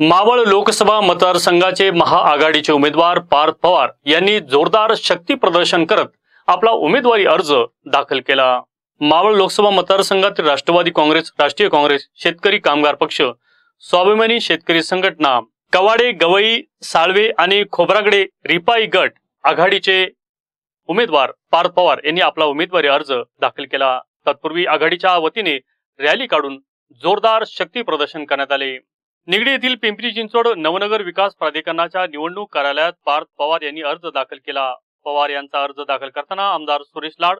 मावळ लोकसभा मतदारसंघाचे महाआघाडीचे उमेदवार पार्थ पवार यांनी जोरदार शक्ती प्रदर्शन करत आपला उमेदवारी अर्ज दाखल केला. मावळ लोकसभा मतदारसंघातील राष्ट्रवादी काँग्रेस राष्ट्रीय काँग्रेस शेतकरी कामगार पक्ष स्वाभिमानी शेतकरी संघटना कवाडे गवई साळवे आणि खोब्रागडे रिपाई गट आघाडीचे उमेदवार पार्थ पवार यांनी आपला उमेदवारी अर्ज दाखल केला. तत्पूर्वी आघाडीच्या वतीने रॅली काढून जोरदार शक्ती प्रदर्शन करण्यात आले. निगडी येथील पिंपरी चिंचवड नवनगर विकास प्राधिकरणाच्या निवडणूक कार्यालयात पार्थ पवार यांनी अर्ज दाखल केला. पवार यांचा अर्ज दाखल करताना आमदार सुरेश लाड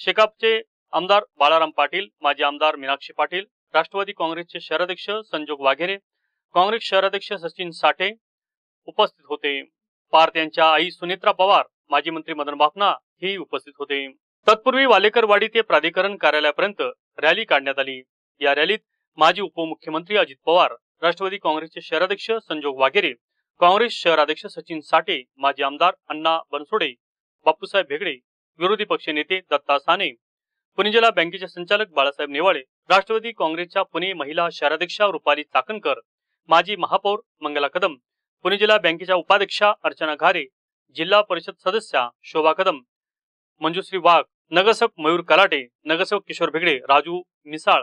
शेकापचे आमदार बाळाराम पाटील माजी आमदार मीनाक्षी पाटील राष्ट्रवादी काँग्रेसचे शहराध्यक्ष संजोग वाघेरे काँग्रेस शहराध्यक्ष सचिन साठे उपस्थित होते. पार्थ यांच्या आई सुनेत्रा पवार माजी मंत्री मदन बापना ही उपस्थित होते. तत्पूर्वी वालेकरवाडी ते प्राधिकरण कार्यालयापर्यंत रॅली काढण्यात आली. या रॅलीत माजी उपमुख्यमंत्री अजित पवार राष्ट्रवादी काँग्रेसचे शहराध्यक्ष संजोग वाघेरे काँग्रेस शहराध्यक्ष सचिन साठे माजी आमदार अण्णा बनसोडे बापूसाहेब भेगडे विरोधी पक्ष नेते दत्ता साने पुणे जिल्हा बँकेचे संचालक बाळासाहेब नेवाळे राष्ट्रवादी काँग्रेसच्या पुणे महिला शहराध्यक्षा रुपाली चाकणकर माजी महापौर मंगला कदम पुणे जिल्हा बँकेच्या उपाध्यक्षा अर्चना घारे जिल्हा परिषद सदस्या शोभा कदम मंजुश्री वाघ नगरसेवक मयूर कलाटे नगरसेवक किशोर भेगडे राजू मिसाळ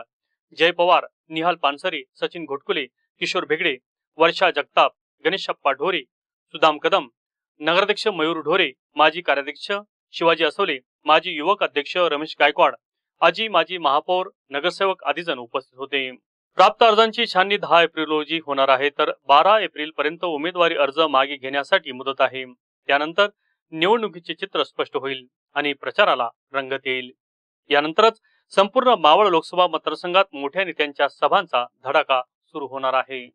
जय पवार निहाल पानसरे सचिन घोटकुले किशोर भेगडे वर्षा जगताप गणेशप्पा ढोरे सुदाम कदम नगराध्यक्ष मयूर ढोरे माजी कार्याध्यक्ष शिवाजी असोले माजी युवक अध्यक्ष रमेश गायकवाड आजी माजी महापौर नगरसेवक आदी जण उपस्थित होते. प्राप्त अर्जांची छाननी दहा एप्रिल रोजी होणार आहे तर बारा एप्रिल पर्यंत उमेदवारी अर्ज मागे घेण्यासाठी मुदत आहे. त्यानंतर निवडणुकीचे चित्र स्पष्ट होईल आणि प्रचाराला रंगत येईल. यानंतरच संपूर्ण मावळ लोकसभा मतदारसंघात मोठ्या नेत्यांच्या सभांचा धडाका सुरू होणार आहे.